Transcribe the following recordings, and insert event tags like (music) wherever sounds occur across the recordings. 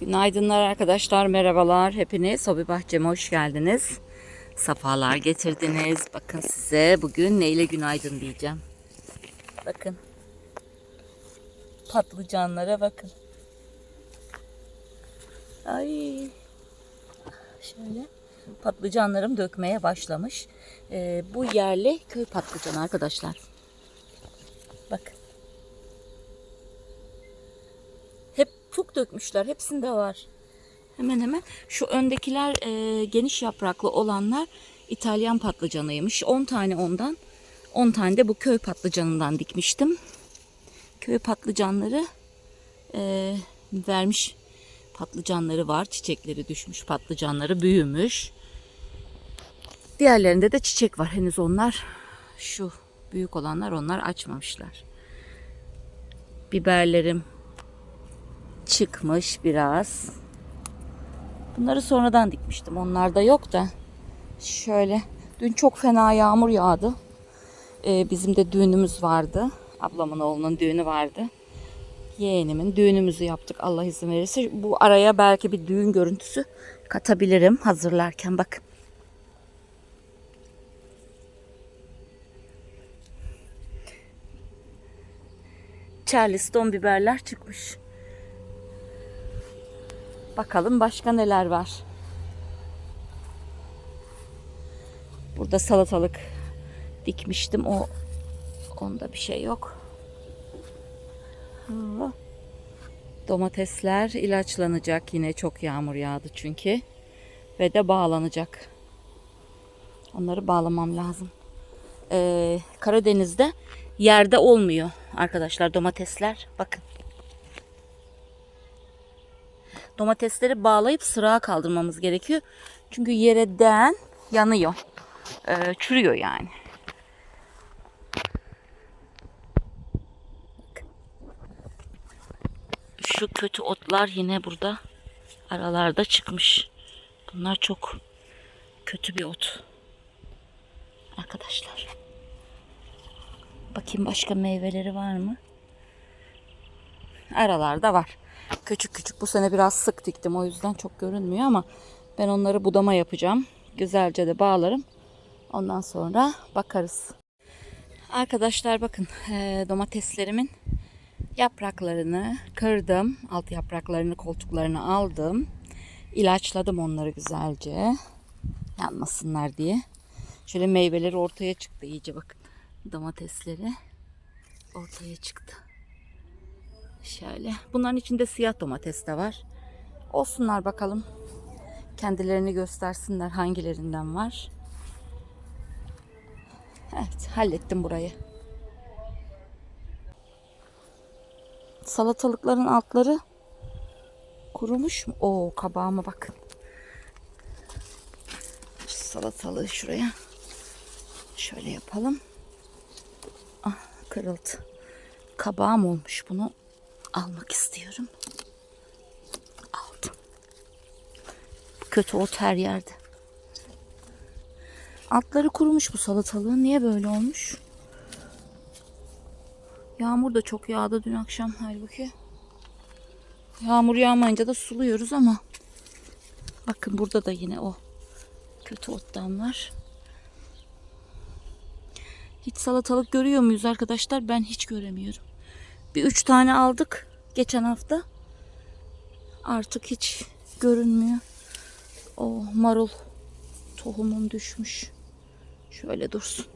Günaydınlar arkadaşlar, merhabalar. Hepiniz hobi bahçeme hoş geldiniz. Safalar getirdiniz. Bakın size bugün neyle günaydın diyeceğim. Bakın. Patlıcanlara bakın. Ay. Şöyle. Patlıcanlarım dökmeye başlamış. Ee, bu yerli köy patlıcanı arkadaşlar. Bakın. Çok dökmüşler. Hepsinde var. Hemen hemen. Şu öndekiler e, geniş yapraklı olanlar İtalyan patlıcanıymış. 10 tane ondan. 10 tane de bu köy patlıcanından dikmiştim. Köy patlıcanları e, vermiş patlıcanları var. Çiçekleri düşmüş. Patlıcanları büyümüş. Diğerlerinde de çiçek var. Henüz onlar şu büyük olanlar onlar açmamışlar. Biberlerim çıkmış biraz. Bunları sonradan dikmiştim. Onlarda yok da. Şöyle. Dün çok fena yağmur yağdı. Ee, bizim de düğünümüz vardı. Ablamın oğlunun düğünü vardı. Yeğenimin düğünümüzü yaptık Allah izin verirse. Bu araya belki bir düğün görüntüsü katabilirim hazırlarken. Bakın. Charleston biberler çıkmış. Bakalım başka neler var. Burada salatalık dikmiştim. O onda bir şey yok. Domatesler ilaçlanacak. Yine çok yağmur yağdı çünkü. Ve de bağlanacak. Onları bağlamam lazım. Ee, Karadeniz'de yerde olmuyor arkadaşlar domatesler. Bakın. Domatesleri bağlayıp sırağa kaldırmamız gerekiyor. Çünkü yere değen yanıyor. Ee, çürüyor yani. Şu kötü otlar yine burada aralarda çıkmış. Bunlar çok kötü bir ot. Arkadaşlar. Bakayım başka meyveleri var mı? Aralarda var. Küçük küçük bu sene biraz sık diktim o yüzden çok görünmüyor ama ben onları budama yapacağım. Güzelce de bağlarım. Ondan sonra bakarız. Arkadaşlar bakın eee, domateslerimin yapraklarını kırdım. Alt yapraklarını koltuklarını aldım. İlaçladım onları güzelce. Yanmasınlar diye. Şöyle meyveleri ortaya çıktı iyice bakın. Domatesleri ortaya çıktı. Şöyle. Bunların içinde siyah domates de var. Olsunlar bakalım. Kendilerini göstersinler hangilerinden var. Evet hallettim burayı. Salatalıkların altları kurumuş mu? Oo kabağıma bakın. Şu salatalığı şuraya. Şöyle yapalım. Ah kırıldı. Kabağım olmuş bunu almak istiyorum. Aldım. Kötü ot her yerde. Altları kurumuş bu salatalığın. Niye böyle olmuş? Yağmur da çok yağdı dün akşam halbuki. Yağmur yağmayınca da suluyoruz ama bakın burada da yine o kötü ottan var. Hiç salatalık görüyor muyuz arkadaşlar? Ben hiç göremiyorum. Bir üç tane aldık geçen hafta. Artık hiç görünmüyor. O marul tohumum düşmüş. Şöyle dursun.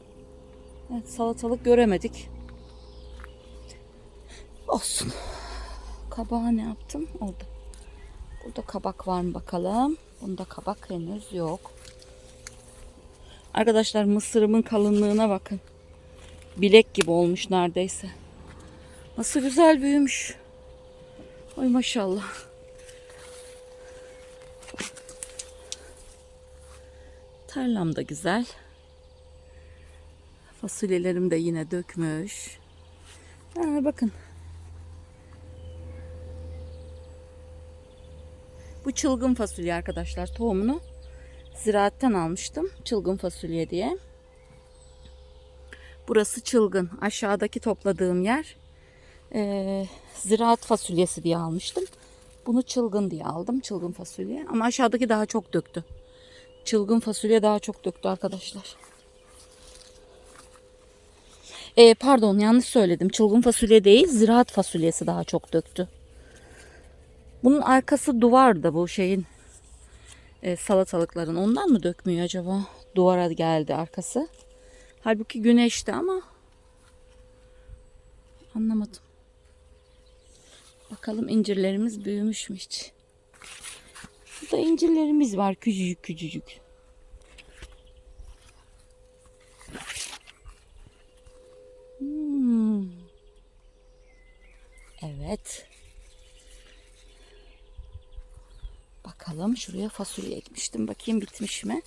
Evet salatalık göremedik. Olsun. Kabağı ne yaptım? Orada. Burada kabak var mı bakalım. Bunda kabak henüz yok. Arkadaşlar mısırımın kalınlığına bakın. Bilek gibi olmuş neredeyse. Nasıl güzel büyümüş. Ay maşallah. Tarlam da güzel. Fasulyelerim de yine dökmüş. Ha, bakın. Bu çılgın fasulye arkadaşlar. Tohumunu ziraatten almıştım. Çılgın fasulye diye. Burası çılgın. Aşağıdaki topladığım yer eee, ziraat fasulyesi diye almıştım. Bunu çılgın diye aldım. Çılgın fasulye. Ama aşağıdaki daha çok döktü. Çılgın fasulye daha çok döktü arkadaşlar. E, pardon yanlış söyledim. Çılgın fasulye değil ziraat fasulyesi daha çok döktü. Bunun arkası duvarda bu şeyin e, salatalıkların. Ondan mı dökmüyor acaba? Duvara geldi arkası. Halbuki güneşte ama anlamadım. Bakalım incirlerimiz büyümüş mü hiç? Burada incirlerimiz var küçücük küçücük. Hmm. Evet. Bakalım şuraya fasulye ekmiştim. Bakayım bitmiş mi?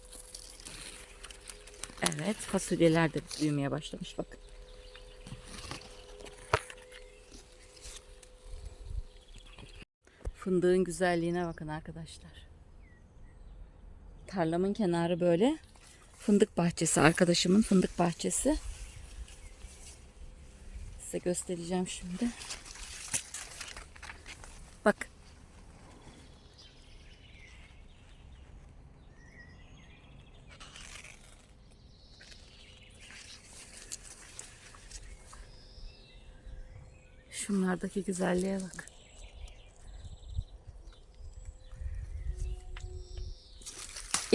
Evet fasulyeler de büyümeye başlamış bakın. Fındığın güzelliğine bakın arkadaşlar. Tarlamın kenarı böyle. Fındık bahçesi arkadaşımın fındık bahçesi. Size göstereceğim şimdi. Bak. Şunlardaki güzelliğe bak.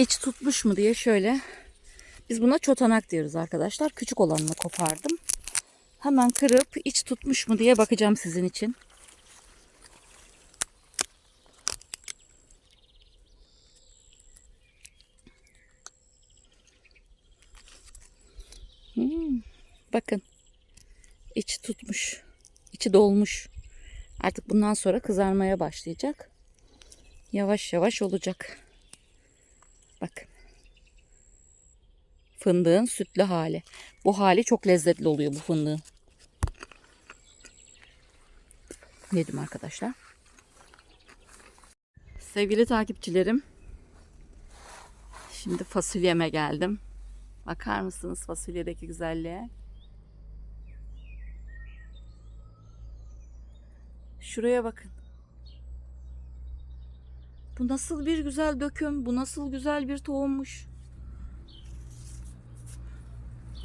İç tutmuş mu diye şöyle. Biz buna çotanak diyoruz arkadaşlar. Küçük olanını kopardım. Hemen kırıp iç tutmuş mu diye bakacağım sizin için. Hmm, bakın. İç tutmuş. İçi dolmuş. Artık bundan sonra kızarmaya başlayacak. Yavaş yavaş olacak. Bak. Fındığın sütlü hali. Bu hali çok lezzetli oluyor bu fındığın. Yedim arkadaşlar. Sevgili takipçilerim. Şimdi fasulyeme geldim. Bakar mısınız fasulyedeki güzelliğe? Şuraya bakın. Bu nasıl bir güzel döküm, bu nasıl güzel bir tohummuş.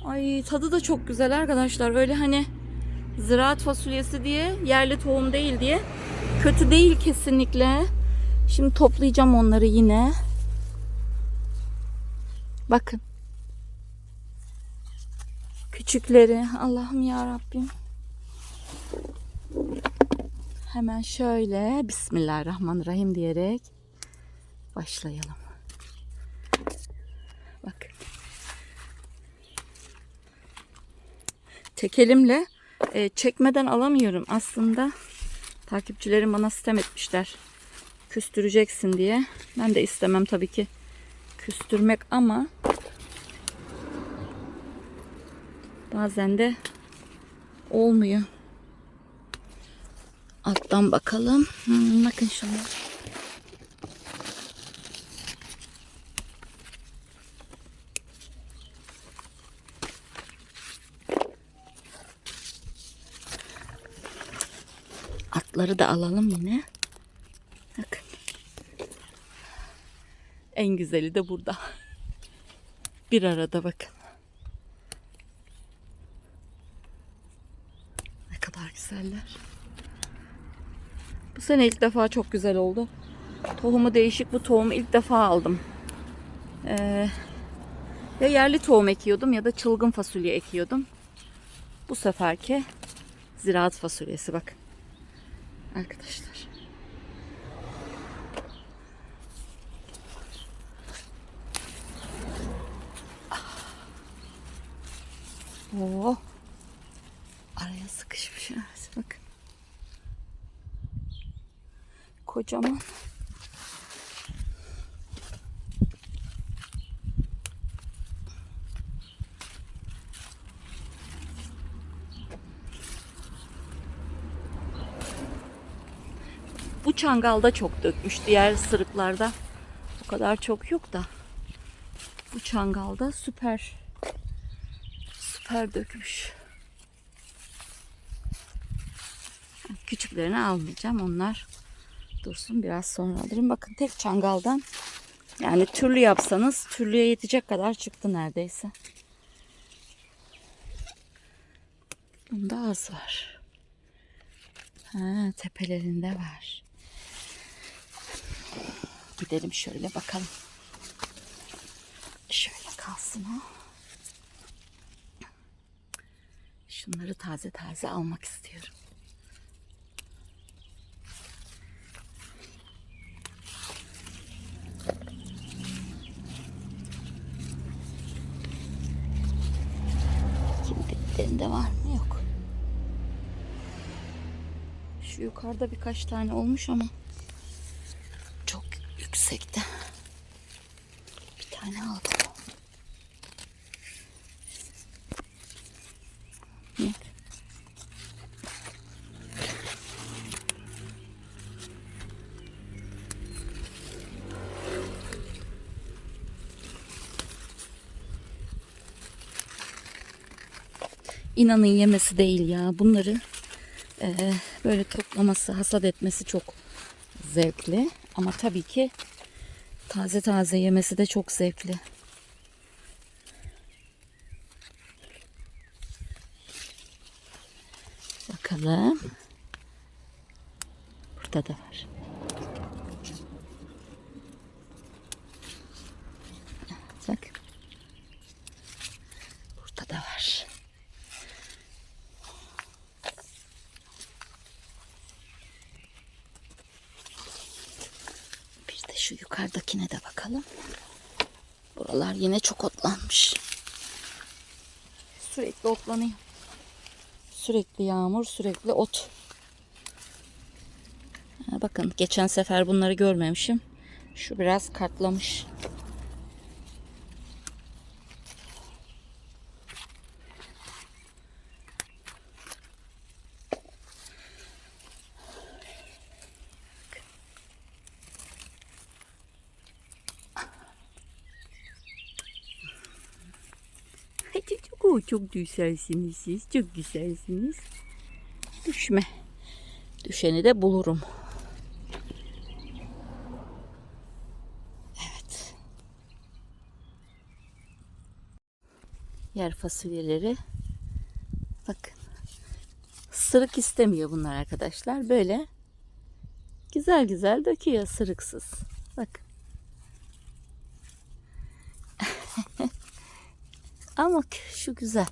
Ay tadı da çok güzel arkadaşlar. Öyle hani ziraat fasulyesi diye, yerli tohum değil diye kötü değil kesinlikle. Şimdi toplayacağım onları yine. Bakın. Küçükleri. Allah'ım ya Rabbim. Hemen şöyle Bismillahirrahmanirrahim diyerek başlayalım. Bak. Tek elimle e, çekmeden alamıyorum aslında. Takipçilerim bana sitem etmişler. Küstüreceksin diye. Ben de istemem tabii ki küstürmek ama bazen de olmuyor. Alttan bakalım. Hmm, bakın şunu. Atları da alalım yine. Bakın. En güzeli de burada. Bir arada bakın. Ne kadar güzeller. Bu sene ilk defa çok güzel oldu. Tohumu değişik bu tohumu ilk defa aldım. Ee, ya yerli tohum ekiyordum ya da çılgın fasulye ekiyordum. Bu seferki ziraat fasulyesi bakın. Arkadaşlar. Oo. Araya sıkışmış. Bakın. Kocaman. Çangalda çok dökmüş. Diğer sırıklarda o kadar çok yok da. Bu çangalda süper süper dökmüş. Küçüklerini almayacağım. Onlar Dursun biraz sonra alırım. Bakın tek çangaldan yani türlü yapsanız türlüye yetecek kadar çıktı neredeyse. Bunda az var. Ha, tepelerinde var. Gidelim şöyle bakalım. Şöyle kalsın o. Şunları taze taze almak istiyorum. Kim diplerinde var mı? Yok. Şu yukarıda birkaç tane olmuş ama çok yüksekte. Bir tane aldım. Yok. İnanın yemesi değil ya. Bunları eee, böyle toplaması, hasat etmesi çok zevkli. Ama tabii ki taze taze yemesi de çok zevkli. Bakalım. Burada da var. Bak. Burada da var. Bir de şu yukarıdakine de bakalım. Buralar yine çok otlanmış. Sürekli otlanıyor. Sürekli yağmur, sürekli ot. Bakın geçen sefer bunları görmemişim. Şu biraz katlamış. Çok, o çok güzelsiniz siz. Çok güzelsiniz. Düşme. Düşeni de bulurum. Evet. Yer fasulyeleri. Bakın. Sırık istemiyor bunlar arkadaşlar. Böyle güzel güzel döküyor sırıksız. Bakın. (laughs) Ama şu güzel.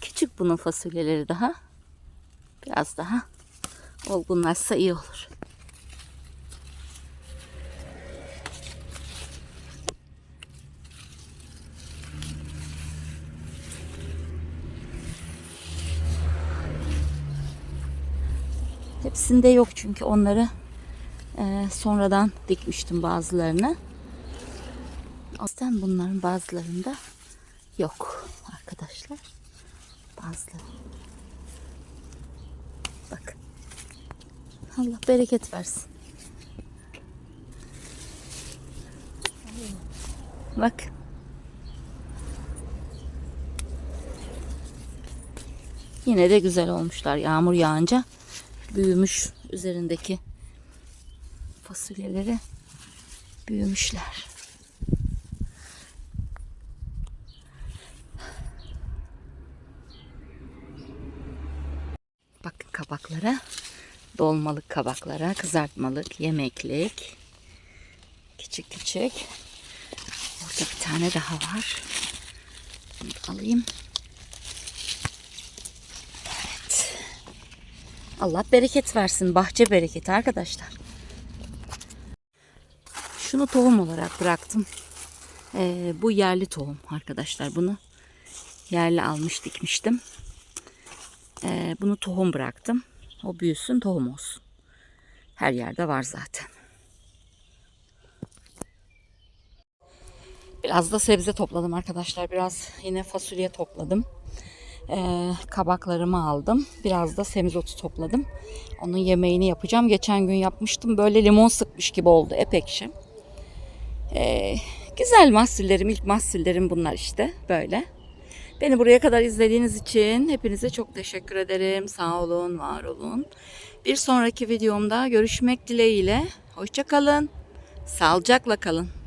Küçük bunun fasulyeleri daha. Biraz daha olgunlaşsa iyi olur. Hepsinde yok çünkü onları eee, sonradan dikmiştim bazılarını. O yüzden bunların bazılarında yok arkadaşlar. Bazıları. Bak. Allah bereket versin. Bak. Yine de güzel olmuşlar. Yağmur yağınca büyümüş üzerindeki fasulyeleri büyümüşler. Bakın kabaklara. Dolmalık kabaklara, kızartmalık, yemeklik. Küçük küçük. Orada bir tane daha var. Bunu da alayım. Evet. Allah bereket versin. Bahçe bereketi arkadaşlar. Şunu tohum olarak bıraktım. Ee, bu yerli tohum arkadaşlar. Bunu yerli almış dikmiştim. Ee, bunu tohum bıraktım. O büyüsün tohum olsun. Her yerde var zaten. Biraz da sebze topladım arkadaşlar. Biraz yine fasulye topladım. Ee, kabaklarımı aldım. Biraz da semizotu topladım. Onun yemeğini yapacağım. Geçen gün yapmıştım. Böyle limon sıkmış gibi oldu. Epekşi. Ee, güzel mahsullerim, ilk mahsullerim bunlar işte. Böyle. Beni buraya kadar izlediğiniz için hepinize çok teşekkür ederim. Sağ olun, var olun. Bir sonraki videomda görüşmek dileğiyle. Hoşça kalın. Sağlıcakla kalın.